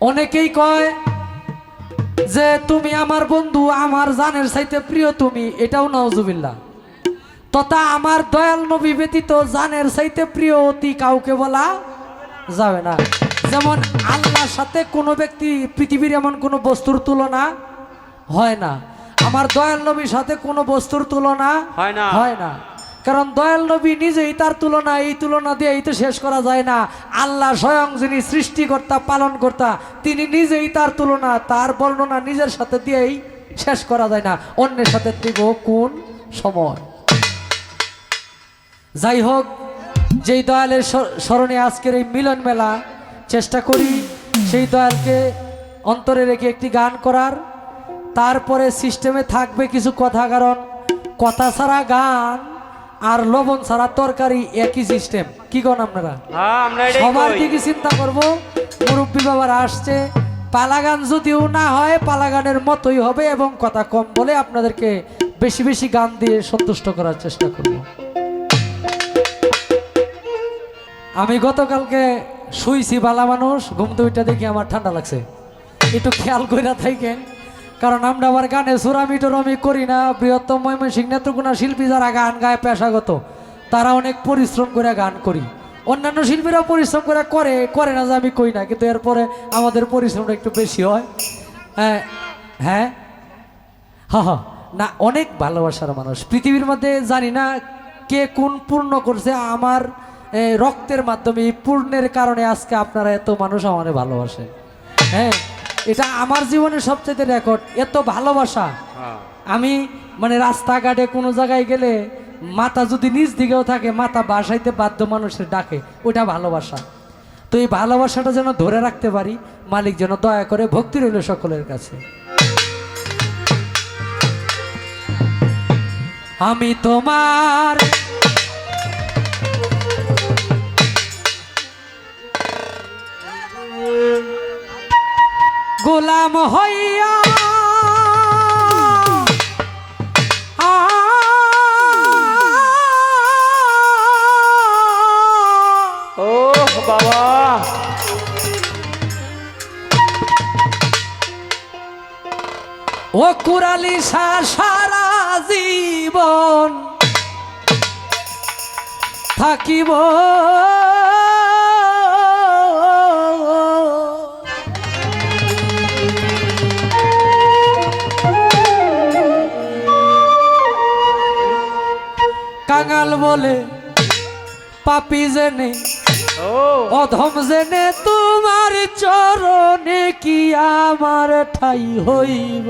অনেকেই কয় যে তুমি আমার বন্ধু আমার জানের চাইতে প্রিয় তুমি। এটাও নওজুবিল্লা তথা আমার দয়াল নবী ব্যতীত জানের চাইতে প্রিয় অতি কাউকে বলা যাবে না। যেমন আল্লাহর সাথে কোনো ব্যক্তি পৃথিবীর এমন কোনো বস্তুর তুলনা হয় না। আমার দয়াল নবীর সাথে কোনো বস্তুর তুলনা হয় না। হয় না। কারণ দয়াল নবী নিজেই তার তুলনা, এই তুলনা দিয়ে এই তো শেষ করা যায় না। আল্লাহ স্বয়ং যিনি সৃষ্টিকর্তা পালন কর্তা তিনি নিজেই তার তুলনা, তার বর্ণনা নিজের সাথে দিয়েই শেষ করা যায় না। অন্যের সাথে দিব কোন সময়। যাই হোক, যেই দয়ালের স্মরণে আজকের এই মিলন মেলা, চেষ্টা করি সেই দয়ালকে অন্তরে রেখে একটি গান করার। তারপরে সিস্টেমে থাকবে কিছু কথা, কারণ কথা ছাড়া গান আর লবণ ছাড়া তরকারি একই সিস্টেম কি কন আপনারা? হ্যাঁ সবার কই। দিকে চিন্তা করব? মুরব্বী বাবার আসছে। পালাগান যদিও না হয় পালাগানের মতোই হবে এবং কথা কম বলে আপনাদেরকে বেশি বেশি গান দিয়ে সন্তুষ্ট করার চেষ্টা করব। আমি গতকালকে শুইছি বালা মানুষ ঘুম দুইটা দেখি আমার ঠান্ডা লাগছে। একটু খেয়াল করে থাকেন। কারণ আমরা আবার গানে সুরামি টুরামি করি না। বৃহত্তম ময়মনসিংহ নেত্রকোনা শিল্পী যারা গান গায় পেশাগত, তারা অনেক পরিশ্রম করে গান করি। অন্যান্য শিল্পীরাও পরিশ্রম করে করে করে না যে আমি কই না, কিন্তু এরপরে আমাদের পরিশ্রমটা একটু বেশি হয়। হ্যাঁ হ্যাঁ? হা না, অনেক ভালোবাসার মানুষ। পৃথিবীর মধ্যে জানি না কে কোন পূর্ণ করছে, আমার রক্তের মাধ্যমে এই পূর্ণের কারণে আজকে আপনারা এত মানুষ আমারে ভালোবাসে হ্যাঁ? এটা আমার জীবনের সবচেয়ে রেকর্ড এত ভালোবাসা। হ্যাঁ। আমি মানে রাস্তাঘাটে কোনো জায়গায় গেলে মাথা যদি নিজ দিকেও থাকে মাথা বাসাইতে বাধ্য মানুষের ডাকে। ওটা ভালোবাসা। তো এই ভালোবাসাটা যেন ধরে রাখতে পারি মালিক যেন দয়া করে ভক্তি রইল সকলের কাছে। আমি তোমার গোলাম হইয়া ও বাবা। ও কুরালি সারা জীবন থাকিব। কাঙাল বলে পাপি জেনে। অধম জেনে তোমার চরণে কি আমার ঠাই হইব?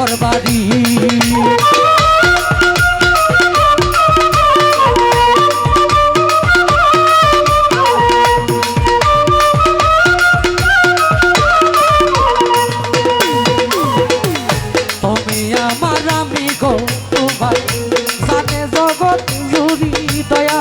ঘর বাড়ি তুমি আমার আমি গো তোমার জানে জগৎ জুড়ি দয়া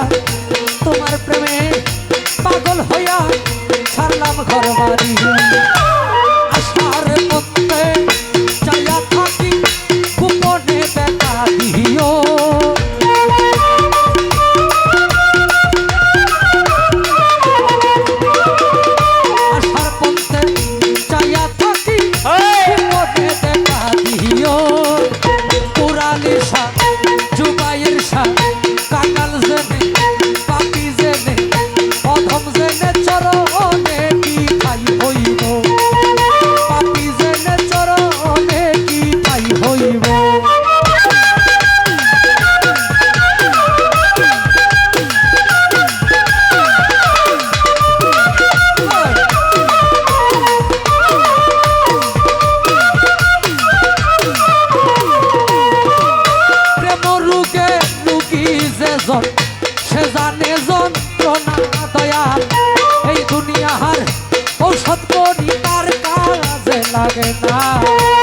লাগে না।